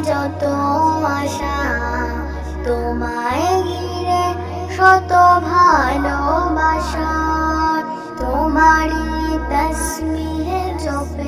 যত আশা তোমায় ঘিরে শত ভালোবাসা তোমারই তসমিহে জপে